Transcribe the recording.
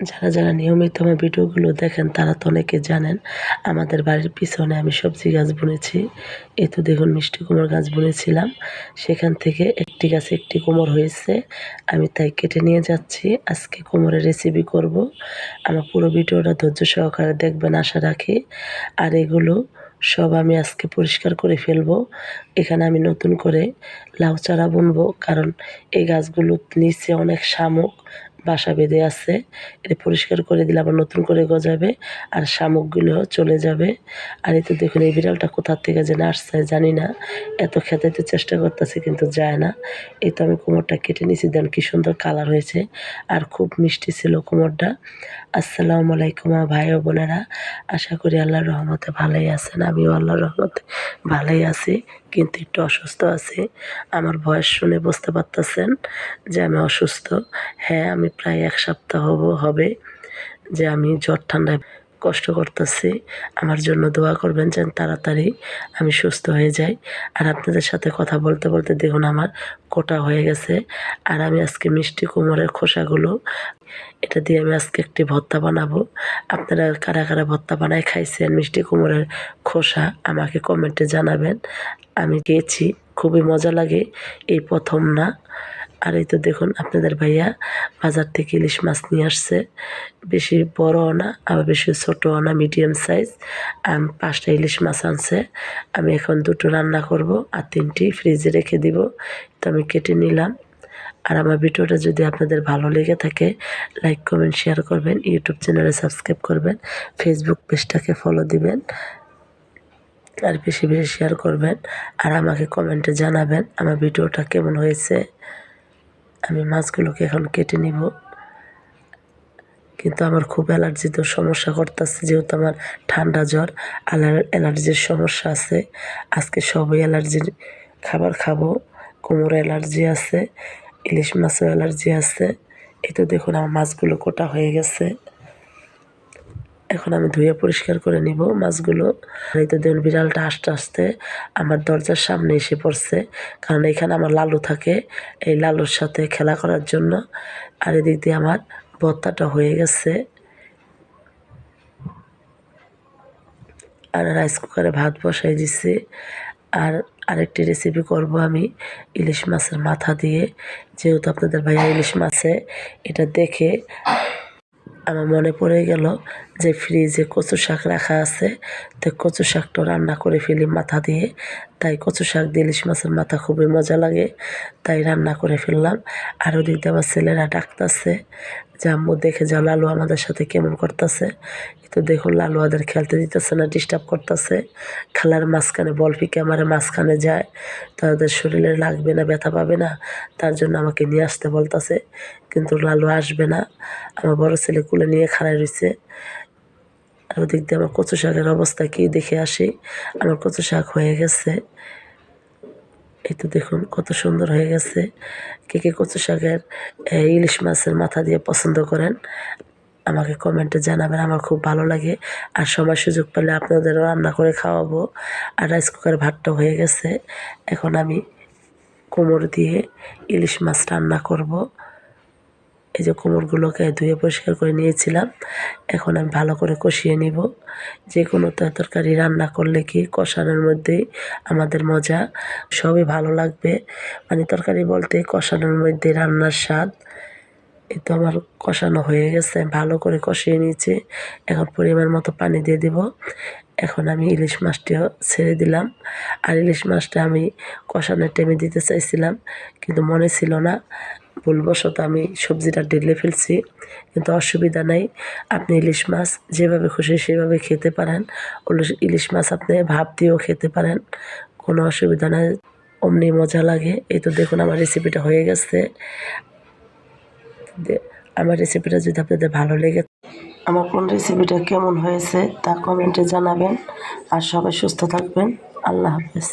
যারা যারা নিয়মিত আমার ভিডিওগুলো দেখেন, তারা তো অনেকে জানেন, আমাদের বাড়ির পিছনে আমি সবজি গাছ বুনেছি। এ তো দেখুন মিষ্টি কুমড় গাছ বুনেছিলাম। সেখান থেকে একটি গাছে একটি কুমড় হয়েছে। আমি তাই কেটে নিয়ে যাচ্ছি। আজকে কুমড়ের রেসিপি করব। আমার পুরো ভিডিওটা ধৈর্য সহকারে দেখবেন, আশা রাখি। আর এগুলো সব আমি আজকে পরিষ্কার করে ফেলব। এখানে আমি নতুন করে লাউ চারা বুনবো, কারণ এই গাছগুলো নিচে অনেক শামুক বাসা বেঁধে আছে। এটা পরিষ্কার করে দিলে আবার নতুন করে গজাবে আর শামুকগুলো চলে যাবে। আর এই তো দেখুন, এই বিড়ালটা কোথার থেকে যেন আসছে জানি না। এত খেতে চেষ্টা করতেছে কিন্তু যায় না। এই তো আমি কোমরটা কেটে নিয়েছি দেন কি সুন্দর কালার হয়েছে। আর খুব মিষ্টি ছিল কোমরটা। আসসালামু আলাইকুম ভাই ও বোনেরা। আশা করি আল্লাহর রহমতে ভালোই আছেন। আমিও আল্লাহর রহমতে ভালোই আছি। কিন্তু একটু অসুস্থ আছি। আমার বয়স শুনে বুঝতে পারতেছেন যে আমি অসুস্থ। হ্যাঁ আমি প্রায় এক সপ্তাহ হবে যে আমি জ্বর ঠান্ডায় কষ্ট করতেছি। আমার জন্য দোয়া করবেন যেন তাড়াতাড়ি আমি সুস্থ হয়ে যাই। আর আপনাদের সাথে কথা বলতে বলতে দেখুন আমার কোটা হয়ে গেছে। আর আমি আজকে মিষ্টি কুমড়ের খোসাগুলো, এটা দিয়ে আমি আজকে একটি ভর্তা বানাবো। আপনারা কারা কারা ভর্তা বানায় খাইছেন মিষ্টি কুমড়ের খোসা আমাকে কমেন্টে জানাবেন। আমি গেছি খুবই মজা লাগে। এই প্রথম না। আর এই তো দেখুন, আপনাদের ভাইয়া বাজার থেকে ইলিশ মাছ নিয়ে আসছে। বেশি বড়ও না, আবার বেশি ছোটও না মিডিয়াম সাইজ পাঁচটা ইলিশ মাছ আনছে। আমি এখন দুটো রান্না করব আর তিনটি ফ্রিজে রেখে দিব। তো আমি কেটে নিলাম। আর আমার ভিডিওটা যদি আপনাদের ভালো লেগে থাকে লাইক কমেন্ট শেয়ার করবেন ইউটিউব চ্যানেলে সাবস্ক্রাইব করবেন ফেসবুক পেজটাকে ফলো দিবেন, আর বেশি বেশি শেয়ার করবেন। আর আমাকে কমেন্টে জানাবেন আমার ভিডিওটা কেমন হয়েছে। আমি মাছগুলোকে এখন কেটে নিব। কিন্তু আমার খুব অ্যালার্জি তো সমস্যা করতেছে, যেহেতু আমার ঠান্ডা জ্বর অ্যালার্জির সমস্যা আছে। আজকে সবই অ্যালার্জির খাবার খাব, কোমর অ্যালার্জি আছে, ইলিশ মাছও অ্যালার্জি আছে। এই তো দেখুন আমার মাছগুলো কোটা হয়ে গেছে। এখন আমি ধুয়ে পরিষ্কার করে নিব মাছগুলো। এই তো দেখুন বিড়ালটা আস্তে আস্তে আমার দরজার সামনে এসে পড়ছে। কারণ এখানে আমার লালু থাকে, এই লালুর সাথে খেলা করার জন্য। আর এদিক দিয়ে আমার ভর্তাটা হয়ে গেছে। আর রাইস কুকারে ভাত বসাই দিছি। আর আরেকটি রেসিপি করব আমি, ইলিশ মাছের মাথা দিয়ে। যেহেতু আপনাদের ভাইয়া ইলিশ মাছে, এটা দেখে আমার মনে পড়ে গেল যে ফ্রিজে কচু শাক রাখা আছে। তো কচু শাকটা রান্না করে ফেলি মাথা দিয়ে। তাই কচু শাক দিয়ে ইলিশ মাছের মাথা খুবই মজা লাগে। তাই রান্না করে ফেললাম। আর ওদিক আমার ছেলেরা ডাকতেছে যে, আম্মু, দেখে যাও লালু আমাদের সাথে কেমন করতেছে? তো দেখুন, লালু ওদের খেলতে দিতেছে না ডিস্টার্ব করতেছে। খেলার মাঝখানে বল ফিকে আমার মাঝখানে যায়। তাদের শরীরে লাগবে না, ব্যথা পাবে না। তার জন্য আমাকে নিয়ে আসতে বলতেছে। কিন্তু লালু আসবে না। আমার বড় ছেলে কুলে নিয়ে খাড়াই রয়েছে। আর ওদিক দিয়ে আমার কচু শাকের অবস্থা কি দেখে আসি। আমার কচু শাক হয়ে গেছে। এই তো দেখুন কত সুন্দর হয়ে গেছে। কে কে কচু শাকের ইলিশ মাছের মাথা দিয়ে পছন্দ করেন, আমাকে কমেন্টে জানাবেন। আমার খুব ভালো লাগে। আর সময় সুযোগ পেলে আপনাদেরও রান্না করে খাওয়াবো। আর রাইস কুকার ভাতটা হয়ে গেছে। এখন আমি কোমর দিয়ে ইলিশ মাছ রান্না করব। এই যে কোমরগুলোকে ধুয়ে পরিষ্কার করে নিয়েছিলাম। এখন আমি ভালো করে কষিয়ে নিব। যে কোনো তরকারি রান্না করলে কি কষানোর মধ্যেই আমাদের মজা সবই ভালো লাগবে। মানে তরকারি বলতে কষানোর মধ্যে রান্নার স্বাদ এই তো আমার কষানো হয়ে গেছে। ভালো করে কষিয়ে নিয়েছি। এখন পরিমাণ মতো পানি দিয়ে দিব। এখন আমি ইলিশ মাছটিও ছেড়ে দিলাম। আর ইলিশ মাছটা আমি কষানোর টাইমে দিতে চাইছিলাম, কিন্তু মনে ছিল না। ভুলবশত আমি সবজিটা ঢেলে ফেলছি, কিন্তু অসুবিধা নাই। আপনি ইলিশ মাছ যেভাবে খুশি সেভাবে খেতে পারেন। ইলিশ মাছ আপনি ভাপ দিয়েও খেতে পারেন, কোনো অসুবিধা নাই। অমনি মজা লাগে। এই তো দেখুন আমার রেসিপিটা হয়ে গেছে। আমার রেসিপিটা যদি আপনাদের ভালো লেগে আমার কোন রেসিপিটা কেমন হয়েছে তা কমেন্টে জানাবেন। আর সবাই সুস্থ থাকবেন। আল্লাহ হাফেজ।